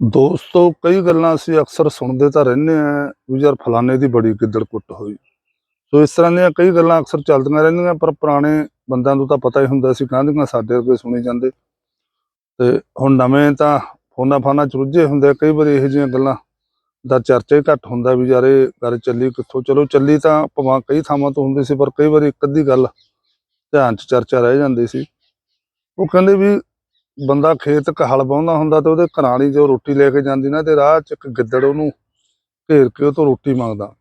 ਦੋਸਤੋ, ਕਈ ਗੱਲਾਂ ਅਸੀਂ ਅਕਸਰ ਸੁਣਦੇ ਤਾਂ ਰਹਿੰਦੇ ਆ ਵੀ ਯਾਰ ਫਲਾਣੇ ਦੀ ਬੜੀ ਗਿੱਦੜ ਕੁੱਟ ਹੋਈ। ਸੋ ਇਸ ਤਰ੍ਹਾਂ ਦੀਆਂ ਕਈ ਗੱਲਾਂ ਅਕਸਰ ਚੱਲਦੀਆਂ ਰਹਿੰਦੀਆਂ, ਪਰ ਪੁਰਾਣੇ ਬੰਦਿਆਂ ਨੂੰ ਤਾਂ ਪਤਾ ਹੀ ਹੁੰਦਾ ਸੀ ਕਹਿੰਦੀਆਂ ਸਾਡੇ ਅੱਗੇ ਸੁਣੀ ਜਾਂਦੇ। ਤੇ ਹੁਣ ਨਵੇਂ ਤਾਂ ਫੋਨਾ ਫਾਨਾ ਚ ਰੁੱਝੇ ਹੁੰਦੇ ਕਈ ਵਾਰੀ ਇਹੋ ਜਿਹੀਆਂ ਗੱਲਾਂ ਦਾ ਚਰਚਾ ਹੀ ਘੱਟ ਹੁੰਦਾ ਵੀ ਯਾਰ ਇਹ ਗੱਲ ਚੱਲੀ ਕਿੱਥੋਂ? ਚਲੋ, ਚੱਲੀ ਤਾਂ ਭਾਵੇਂ ਕਈ ਥਾਵਾਂ ਤੋਂ ਹੁੰਦੀ ਸੀ, ਪਰ ਕਈ ਵਾਰੀ ਇੱਕ ਅੱਧੀ ਗੱਲ ਧਿਆਨ ਚ ਚਰਚਾ ਰਹਿ ਜਾਂਦੀ ਸੀ। ਉਹ ਕਹਿੰਦੇ ਵੀ ਬੰਦਾ ਖੇਤ ਕ ਹਲ ਵਾਹੁੰਦਾ ਹੁੰਦਾ ਤੇ ਉਹਦੇ ਘਰਾਣੀ ਜੋ ਰੋਟੀ ਲੈ ਕੇ ਜਾਂਦੀ ਨਾ ਤੇ ਰਾਹ ਚ ਇੱਕ ਗਿੱਦੜ ਉਹਨੂੰ ਘੇਰ ਕੇ ਉਹ ਤੋਂ ਰੋਟੀ ਮੰਗਦਾ।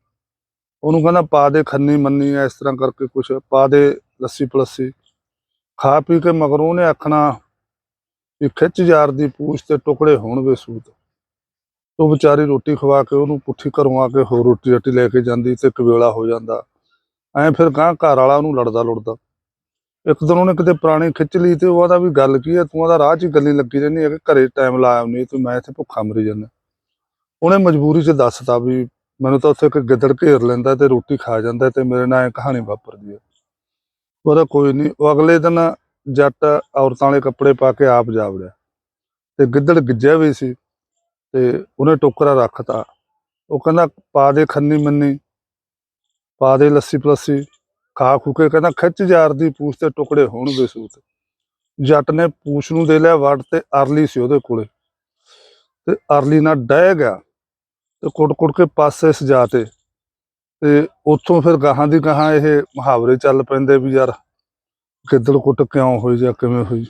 ਉਹਨੂੰ ਕਹਿੰਦਾ ਪਾ ਦੇ ਖੰਨੀ ਮੰਨੀ ਇਸ ਤਰ੍ਹਾਂ ਕਰਕੇ ਕੁਛ, ਪਾ ਦੇ ਲੱਸੀ ਪਲੱਸੀ। ਖਾ ਪੀ ਕੇ ਮਗਰੋਂ ਉਹਨੇ ਆਖਣਾ ਵੀ ਖਿੱਚ ਯਾਰ ਦੀ ਪੂਛ ਤੇ ਟੁਕੜੇ ਹੋਣ ਵੇ ਸੂਤ। ਉਹ ਵਿਚਾਰੀ ਰੋਟੀ ਖਵਾ ਕੇ ਉਹਨੂੰ ਪੁੱਠੀ ਘਰੋਂ ਆ ਕੇ ਹੋਰ ਰੋਟੀ ਰੱਟੀ ਲੈ ਕੇ ਜਾਂਦੀ ਤੇ ਕਵੇਲਾ ਹੋ ਜਾਂਦਾ। ਐਂ ਫਿਰ ਗਾਂ ਘਰ ਵਾਲਾ ਉਹਨੂੰ ਲੜਦਾ ਲੁੜਦਾ ਇੱਕ ਦਿਨ ਉਹਨੇ ਕਿਤੇ ਪੁਰਾਣੀ ਖਿੱਚ ਲਈ ਤੇ ਉਹਦਾ ਵੀ ਗੱਲ ਕੀ ਹੈ ਤੂੰ ਆਦਾ ਰਾਹ 'ਚ ਹੀ ਗੱਲੀ ਲੱਗੀ ਰਹਿੰਦੀ ਹੈ ਕਿ ਘਰੇ ਟਾਈਮ ਲਾਇਆ ਨਹੀਂ ਤੂੰ ਮੈਂ ਇੱਥੇ ਭੁੱਖਾ ਮਰੀ ਜਾਂਦਾ। ਉਹਨੇ ਮਜਬੂਰੀ 'ਚ ਦੱਸਤਾ ਵੀ ਮੈਨੂੰ ਤਾਂ ਉੱਥੇ ਇੱਕ ਗਿੱਦੜ ਘੇਰ ਲੈਂਦਾ ਤੇ ਰੋਟੀ ਖਾ ਜਾਂਦਾ ਤੇ ਮੇਰੇ ਨਾਲ ਇਹ ਕਹਾਣੀ ਵਾਪਰਦੀ ਹੈ ਉਹਦਾ ਕੋਈ ਨਹੀਂ ਉਹ ਅਗਲੇ ਦਿਨ ਜੱਟ ਔਰਤਾਂ ਵਾਲੇ ਕੱਪੜੇ ਪਾ ਕੇ ਆਪ ਜਾ ਵੜਿਆ। ਤੇ ਗਿੱਦੜ ਗਿੱਜਿਆ ਵੀ ਸੀ ਤੇ ਉਹਨੇ ਟੋਕਰਾ ਰੱਖਤਾ। ਉਹ ਕਹਿੰਦਾ, ਪਾ ਦੇ ਖੰਨੀ ਮੰਨੀ ਪਾ ਦੇ ਲੱਸੀ ਪਲੱਸੀ ਖਾ ਖੂ ਕੇ ਕਹਿੰਦਾ, ਖਿੱਚ ਯਾਰ ਦੀ ਪੂਛ ਤੇ ਟੁਕੜੇ ਹੋਣਗੇ ਸੂਤ। ਜੱਟ ਨੇ ਪੂਛ ਨੂੰ ਦੇ ਲਿਆ, ਵੱਢ ਤੇ ਅਰਲੀ ਸੀ ਉਹਦੇ ਕੋਲੇ। ਤੇ ਅਰਲੀ ਨਾਲ ਡਹਿ ਗਿਆ ਤੇ ਕੁੱਟ-ਕੁੱਟ ਕੇ ਪਾਸੇ ਸਜਾ ਤੇ। ਤੇ ਉੱਥੋਂ ਫਿਰ ਗਾਹਾਂ ਦੀ ਗਾਹਾਂ ਇਹ ਮੁਹਾਵਰੇ ਚੱਲ ਪੈਂਦੇ ਵੀ ਯਾਰ ਗਿੱਦੜ ਕੁੱਟ ਕਿਉਂ ਹੋਈ ਜਾਂ ਕਿਵੇਂ ਹੋਈ।